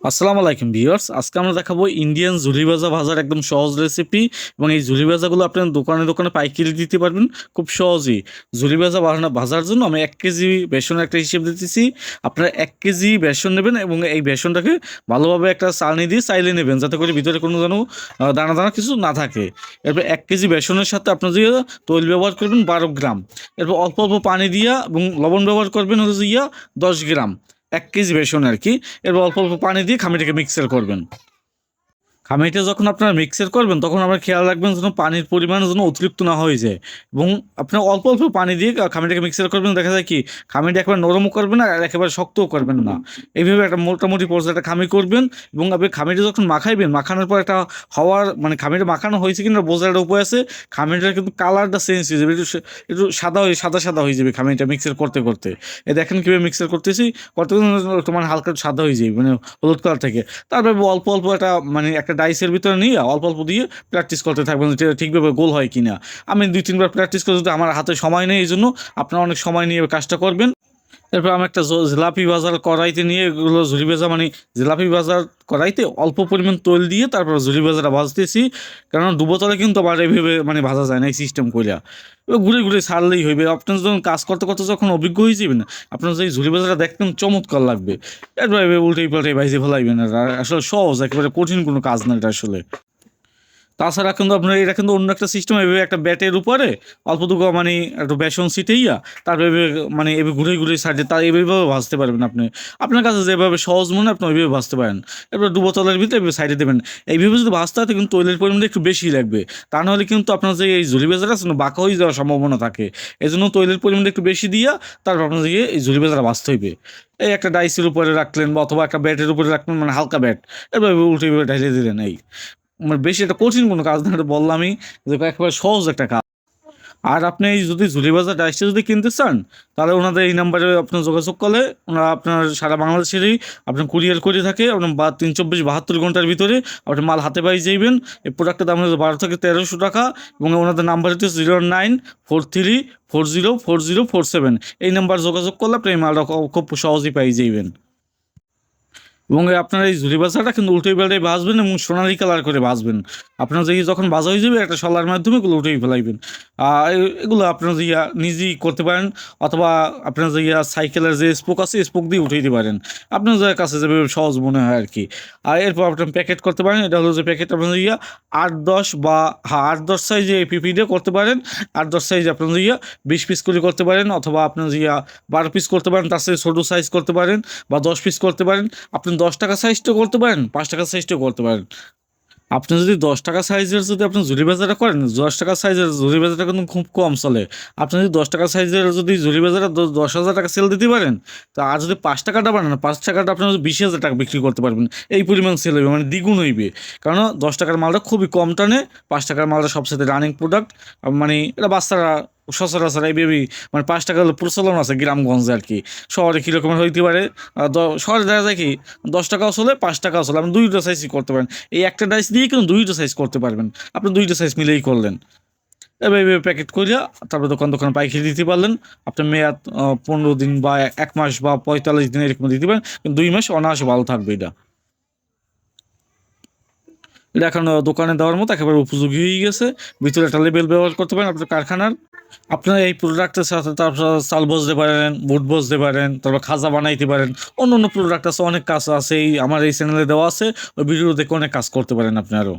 আসসালামু আলাইকুম ভিউয়ার্স, আজকে আমরা দেখাবো ইন্ডিয়ান ঝুলি ভাজা ভাজার একদম সহজ রেসিপি এবং এই ঝুলি ভাজাগুলো আপনার দোকানে দোকানে পাইকারি দিতে পারবেন, খুব সহজেই। ঝুলি ভাজা ভাজার জন্য আমি এক কেজি বেসনের একটা হিসেব দিতেছি, আপনারা এক কেজি বেসন নেবেন এবং এই বেসনটাকে ভালোভাবে একটা চালনি দিয়ে চাইলে নেবেন, যাতে করে ভিতরে কোনো যেন দানা দানা কিছু না থাকে। এরপর এক কেজি বেসনের সাথে আপনার যে তৈল ব্যবহার করবেন বারো গ্রাম। এরপর অল্প অল্প পানি দিয়া এবং লবণ ব্যবহার করবেন হচ্ছে ইয়া দশ গ্রাম। এক কেজি বেসন আর কি। এরপর অল্প অল্প পানি দিয়ে খামিটাকে মিক্সার করবেন। খামিটা যখন আপনারা মিক্সার করবেন, তখন আপনার খেয়াল রাখবেন যেন পানির পরিমাণ যেন অতিরিক্ত না হয়ে যায়। এবং আপনার অল্প অল্প পানি দিয়ে খামিটাকে মিক্সার করবেন, দেখা যায় কি, খামিটা একবার নরমও করবেন আর একেবারে শক্তও করবেন না। এইভাবে একটা মোটামুটি পর্যায়ে একটা খামি করবেন এবং আপনি খামিটা যখন মাখাইবেন, মাখানোর পর একটা হওয়ার মানে খামিটা মাখানো হয়েছে কিনা বোঝার একটা উপায় আছে। খামিটার কিন্তু কালারটা চেঞ্জ হয়ে যাবে, একটু একটু সাদা হয়ে সাদা সাদা হয়ে যাবে খামিটা মিক্সার করতে করতে। এ দেখেন কীভাবে মিক্সার করতেছি, করতে করতে তোমার হালকা সাদা হয়ে যাবে মানে হলুদ কালার থেকে। তারপরে অল্প অল্প একটা মানে একটা ডাইসের ভিতরে নিয়ে অল্প অল্প দিয়ে প্র্যাকটিস করতে থাকবেন যেটা ঠিকভাবে গোল হয় কি না আমি দুই, তিনবার প্র্যাকটিস করে যদি আমার হাতে সময় নেই, এই জন্য আপনারা অনেক সময় নিয়ে কাজটা করবেন। এরপর আমি একটা জিলাপি বাজার কড়াইতে নিয়ে এগুলো ঝুরি ভাজা মানে জিলাপি বাজার কড়াইতে অল্প পরিমাণ তৈল দিয়ে তারপর ঝুরি ভাজাটা ভাজতেছি। কারণ ডুবোতলে কিন্তু আবার এইভাবে মানে ভাজা যায় না এই সিস্টেম করিয়া এবার ঘুরে ঘুরে ছাড়লেই হইবে। আপনার যখন কাজ করতে করতে যখন অভিজ্ঞ হয়ে যাবেন, আপনার যে ঝুরি ভাজাটা দেখতেন চমৎকার লাগবে। এরপর এভাবে উল্টেই পাল্টে ভাইজে ফেলাইবেন আর আসলে সহজ, একেবারে কঠিন কোনো কাজ না এটা আসলে। তাছাড়া কিন্তু আপনার এটা কিন্তু অন্য একটা সিস্টেম এভাবে একটা ব্যাটের উপরে অল্প দুটো মানে একটু বেসন ছিটেইয়া তারপরে এভাবে মানে এভাবে ঘুরে ঘুরে সাইডে তার এইভাবে ভাজতে পারবেন আপনি। আপনার কাছে যেভাবে সহজ মনে আপনি ওইভাবে ভাজতে পারেন। এবার ডুবো তলের ভিতরে এভাবে সাইডে দেবেন। এইভাবে যদি ভাজতে হয় কিন্তু তৈলের পরিমাণটা একটু বেশি লাগবে। তা নাহলে কিন্তু আপনার যে এই ঝুলি বেজার আছে বাঁকা হয়ে যাওয়ার সম্ভাবনা থাকে। এই জন্য তৈলের পরিমাণটা একটু বেশি দিয়া তারপর আপনার যে এই ঝুলি বেজারা ভাজতে হইবে। এই একটা ডাইসের উপরে রাখলেন বা অথবা একটা ব্যাটের উপরে রাখলেন মানে হালকা ব্যাট এভাবে ঢাইলে দিলেন, এই। মানে বেশি একটা কঠিন কোনো কাজ না, এটা বললামই যে একেবারে সহজ একটা কাজ। আর আপনি যদি ঝুলি বাজার ডাইসটা যদি কিনতে চান, তাহলে ওনাদের এই নাম্বারে আপনার যোগাযোগ করলে ওনারা আপনার সারা বাংলাদেশেরই আপনার কুরিয়ার করে থাকে, আপনার বা তিন চব্বিশ বাহাত্তর ঘণ্টার ভিতরে আপনি মাল হাতে পাই যাইবেন। এই প্রোডাক্টের দাম হচ্ছে বারো থেকে তেরোশো টাকা এবং ওনাদের নাম্বার হচ্ছে zero nine four three four zero four zero four seven. এই নাম্বার যোগাযোগ করলে আপনি এই মালটা খুব সহজেই পাই যাইবেন। এবং আপনার এই ঝুরি বাসাটা কিন্তু উল্টে পাল্টে ভাজবেন এবং সোনালি কালার করে ভাজবেন আপনার যে যখন ভাজা হয়ে যাবে, একটা শলার মাধ্যমে এগুলো উঠেই ফেলাইবেন। আর এগুলো আপনার যে নিজেই করতে পারেন অথবা আপনার যে সাইকেলের যে স্পোক আছে স্পোক দিয়ে উঠিয়ে দিতে পারেন। আপনার যে কাছে যাবে, সহজ মনে হয় আর কি আর এরপর আপনার প্যাকেট করতে পারেন, এটা হলো যে প্যাকেট আপনার ইয়া আট দশ বা হ্যাঁ আট দশ সাইজে পিপি দিয়ে করতে পারেন। আট দশ সাইজে আপনার ইয়া বিশ পিস করে করতে পারেন অথবা আপনার ইয়া বারো পিস করতে পারেন, তার সাথে ছোটো সাইজ করতে পারেন বা দশ পিস করতে পারেন। আপনি দশ টাকা সাইজটাও করতে পারেন, পাঁচ টাকা সাইজটাও করতে পারেন। আপনি যদি দশ টাকা সাইজের যদি আপনি ঝুড়ি বাজারটা করেন, দশ টাকা সাইজের ঝুড়ি বাজারটা কিন্তু খুব কম চলে। আপনি যদি দশ টাকা সাইজের যদি ঝুড়ি বাজারে দশ হাজার টাকা সেল দিতে পারেন, তো আর যদি পাঁচ টাকাটা বানান, পাঁচ টাকাটা আপনি যদি বিশ হাজার টাকা বিক্রি করতে পারবেন, এই পরিমাণ সেল হবে মানে দ্বিগুণ হইবে। কারণ দশ টাকার মালটা খুবই কম টানে, পাঁচ টাকার মালটা সবসাথে রানিং প্রোডাক্ট মানে এটা বাচ্চারা সচরাচর এইভাবেই মানে পাঁচ টাকা হলো প্রচলন আছে গ্রামগঞ্জে আর কি। শহরে কীরকম হইতে পারে? শহরে দেখা যায় কি, দশ টাকাও চলে পাঁচ টাকাও চলে আপনি দুইটা সাইজই করতে পারেন। এই একটা ডাইস দিয়ে কিন্তু দুইটা সাইজ করতে পারবেন। আপনি দুইটা সাইজ মিলেই করলেন। এবার এভাবে প্যাকেট করিয়া তারপরে দোকান দোকান পাইকারি দিতে পারলেন। আপনার মেয়াদ পনেরো দিন বা এক মাস বা পঁয়তাল্লিশ দিন এরকম দিতে পারেন। কিন্তু দুই মাস অনায়াসে ভালো থাকবে এটা। এটা এখন দোকানে দেওয়ার মতো একেবারে উপযোগী হয়ে গেছে। ভিতরে একটা লেবেল ব্যবহার করতে পারেন। আপনার কারখানার আপনার এই প্রোডাক্টের সাথে তারপর চাল বসতে পারেন, বুট বসতে পারেন, তারপর খাজা বানাইতে পারেন অন্য অন্য প্রোডাক্ট আছে, অনেক কাজ আছে, এই আমার এই চ্যানেলে দেওয়া আছে, ওই ভিডিও দেখে অনেক কাজ করতে পারেন আপনি আরও